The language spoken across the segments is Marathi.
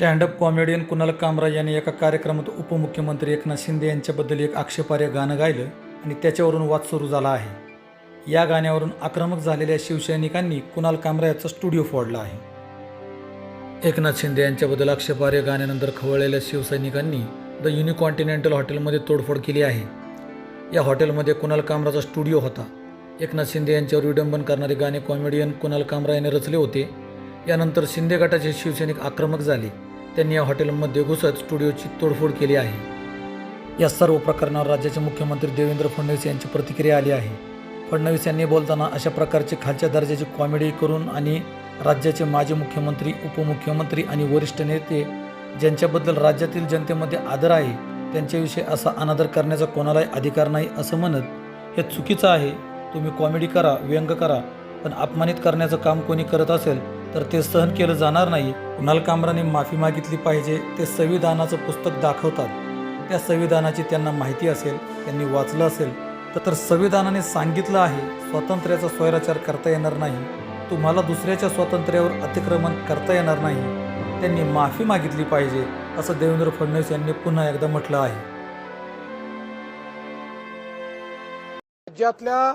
स्टँडअप कॉमेडियन कुणाल कामरा यांनी एका कार्यक्रमात उपमुख्यमंत्री एकनाथ शिंदे यांच्याबद्दल एक आक्षेपार्ह गाणं गायलं आणि त्याच्यावरून वाद सुरू झाला आहे. या गाण्यावरून आक्रमक झालेल्या शिवसैनिकांनी कुणाल कामरा याचा स्टुडिओ फोडला आहे. एकनाथ शिंदे यांच्याबद्दल आक्षेपार्ह गाण्यानंतर खवळलेल्या शिवसैनिकांनी द युनिकॉन्टिनेंटल हॉटेलमध्ये तोडफोड केली आहे. या हॉटेलमध्ये कुणाल कामराचा स्टुडिओ होता. एकनाथ शिंदे यांच्यावर विडंबन करणारे गाणे कॉमेडियन कुणाल कामरा याने रचले होते. यानंतर शिंदे गटाचे शिवसैनिक आक्रमक झाले. त्यांनी या हॉटेलमध्ये घुसत स्टुडिओची तोडफोड केली आहे. या सर्व प्रकरणावर राज्याचे मुख्यमंत्री देवेंद्र फडणवीस यांची प्रतिक्रिया आली आहे. फडणवीस यांनी बोलताना अशा प्रकारचे खालच्या दर्जाची कॉमेडी करून आणि राज्याचे माजी मुख्यमंत्री उपमुख्यमंत्री आणि वरिष्ठ नेते ज्यांच्याबद्दल राज्यातील जनतेमध्ये आदर आहे त्यांच्याविषयी असा अनादर करण्याचा कोणालाही अधिकार नाही असं म्हणत हे चुकीचं आहे. तुम्ही कॉमेडी करा व्यंग करा पण अपमानित करण्याचं काम कोणी करत असेल तर ते सहन केलं जाणार नाही. कुणाल कामराने माफी मागितली पाहिजे ते संविधानाचं पुस्तक दाखवतात. त्या संविधानाची त्यांना माहिती असेल त्यांनी वाचलं असेल तर- तर संविधानाने सांगितलं आहे स्वातंत्र्याचा स्वैराचार करता येणार नाही. तुम्हाला दुसऱ्याच्या स्वातंत्र्यावर अतिक्रमण करता येणार नाही. त्यांनी माफी मागितली पाहिजे असं देवेंद्र फडणवीस यांनी पुन्हा एकदा म्हटलं आहे. राज्यातल्या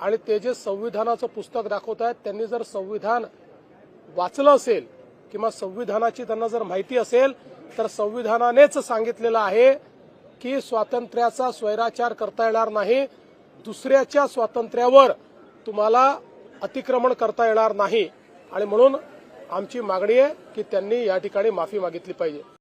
आणि ते जे संविधानाचं पुस्तक दाखवत आहेत त्यांनी जर संविधान वाचलं असेल किंवा संविधानाची त्यांना जर माहिती असेल तर संविधानानेच सांगितलेलं आहे की स्वातंत्र्याचा स्वैराचार करता येणार नाही. दुसऱ्याच्या स्वातंत्र्यावर तुम्हाला अतिक्रमण करता येणार नाही. आणि म्हणून आमची मागणी आहे की त्यांनी या ठिकाणी माफी मागितली पाहिजे.